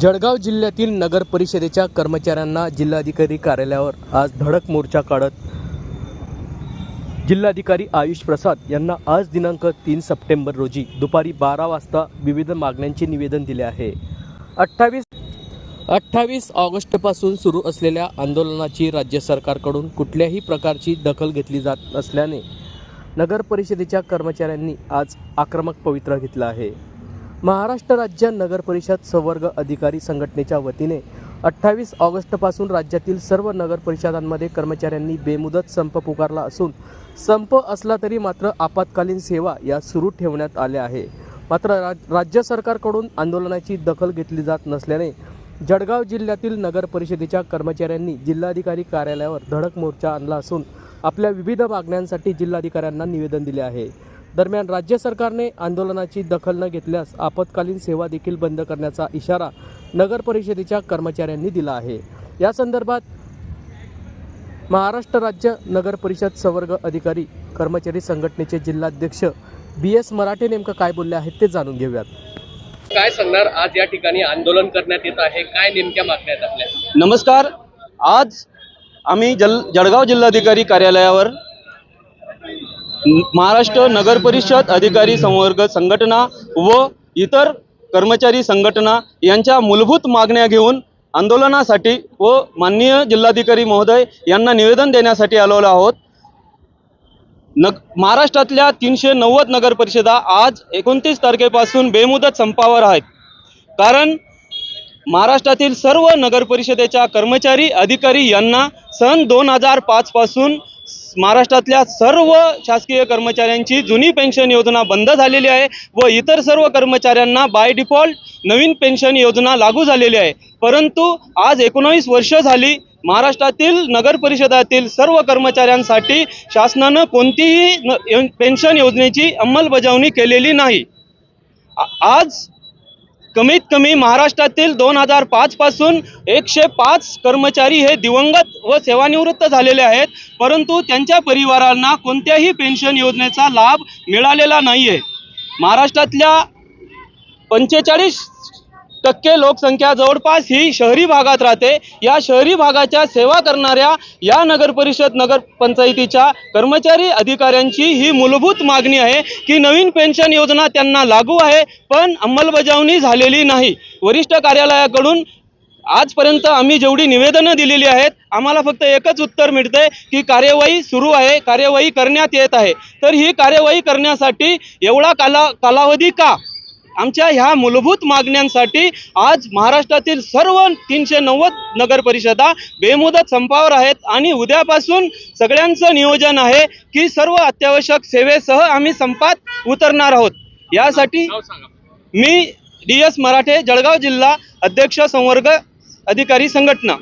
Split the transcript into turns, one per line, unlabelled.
जळगाव जिल्ह्यातील नगर परिषदेच्या कर्मचाऱ्यांना जिल्हाधिकारी कार्यालयावर आज धडक मोर्चा काढत जिल्हाधिकारी आयुष प्रसाद यांना आज दिनांक तीन सप्टेंबर रोजी दुपारी बारा वाजता विविध मागण्यांचे निवेदन दिले आहे. अठ्ठावीस अठ्ठावीस ऑगस्टपासून सुरू असलेल्या आंदोलनाची राज्य सरकारकडून कुठल्याही प्रकारची दखल घेतली जात नसल्याने नगर परिषदेच्या कर्मचाऱ्यांनी आज आक्रमक पवित्रा घेतला आहे. महाराष्ट्र राज्य नगर परिषद संवर्ग अधिकारी संघटनेच्या वतीने अठ्ठावीस ऑगस्टपासून राज्यातील सर्व नगर परिषदांमध्ये कर्मचाऱ्यांनी बेमुदत संप पुकारला असून संप असला तरी मात्र आपत्कालीन सेवा या सुरू ठेवण्यात आल्या आहे. मात्र राज राज्य सरकारकडून आंदोलनाची दखल घेतली जात नसल्याने जळगाव जिल्ह्यातील नगर परिषदेच्या कर्मचाऱ्यांनी जिल्हाधिकारी कार्यालयावर धडक मोर्चा आणला असून आपल्या विविध मागण्यांसाठी जिल्हाधिकाऱ्यांना निवेदन दिले आहे. दरम्यान राज्य सरकारने आंदोलनाची दखल न घेतल्यास आपत्कालीन सेवा देखील बंद करण्याचा इशारा नगर परिषदेच्या कर्मचाऱ्यांनी दिला आहे. या संदर्भात महाराष्ट्र राज्य नगर परिषद संवर्ग अधिकारी कर्मचारी संघटनेचे जिल्हाध्यक्ष बी एस मराठे नेमकं काय बोलले आहेत ते जाणून घेऊयात. काय सांगणार? आज या ठिकाणी आंदोलन करण्यात येत आहे. काय नेमक्या मागण्या आहेत आपल्या?
नमस्कार. आज आम्ही जल जळगाव जिल्हाधिकारी कार्यालयावर महाराष्ट्र नगर परिषद अधिकारी संवर्ग संघटना व इतर कर्मचारी संघटना यांच्या मूलभूत मागण्या घेऊन आंदोलनासाठी व माननीय जिल्हाधिकारी महोदय यांना निवेदन देण्यासाठी आलेलो आहोत. नग महाराष्ट्रातल्या तीनशे नव्वद नगर परिषदा आज एकोणतीस तारखेपासून बेमुदत संपावर आहेत. कारण महाराष्ट्रातील सर्व नगर परिषदेच्या कर्मचारी अधिकारी यांना सन दोन हजार पाचपासून महाराष्ट्रातल्या सर्व शासकीय कर्मचाऱ्यांची जुनी पेन्शन योजना बंद झालेली आहे व इतर सर्व कर्मचाऱ्यांना बाय डिफॉल्ट नवीन पेन्शन योजना लागू झालेली आहे. परंतु आज एकोणावीस वर्ष झाली महाराष्ट्रातील नगर परिषदातील सर्व कर्मचाऱ्यांसाठी शासनानं कोणतीही पेन्शन योजनेची अंमलबजावणी केलेली नाही. आज कमीत कमी महाराष्ट्रातील दोन हजार पाच पासून एकशे पाच कर्मचारी हे दिवंगत व सेवानिवृत्त झालेले आहेत परंतु त्यांच्या परिवारांना कोणत्याही पेन्शन योजनेचा लाभ मिळालेला नाही आहे महाराष्ट्रातल्या पंचेचाळीस टक्के लोकसंख्या जवळपास ही शहरी भागात राहते. या शहरी भागाच्या सेवा करणाऱ्या या नगर परिषद कर्मचारी अधिकाऱ्यांची ही मूलभूत मागणी आहे की नवीन पेन्शन योजना त्यांना लागू आहे पण अंमलबजावणी झालेली नाही. वरिष्ठ कार्यालयाकडून आजपर्यंत आम्ही जेवढी निवेदनं दिलेली आहेत आम्हाला फक्त एकच उत्तर मिळतंय की कार्यवाही सुरू आहे कार्यवाही करण्यात येत आहे. तर ही कार्यवाही करण्यासाठी एवढा काला कालावधी का? आमच्या ह्या मूलभूत मागण्यांसाठी आज महाराष्ट्रातील सर्व तीनशे नव्वद नगर परिषदा बेमुदत संपावर आहेत आणि उद्यापासून सगळ्यांचं नियोजन आहे की सर्व अत्यावश्यक सेवेसह आम्ही संपात उतरणार आहोत. यासाठी मी डी एस मराठे जळगाव जिल्हा अध्यक्ष संवर्ग अधिकारी संघटना.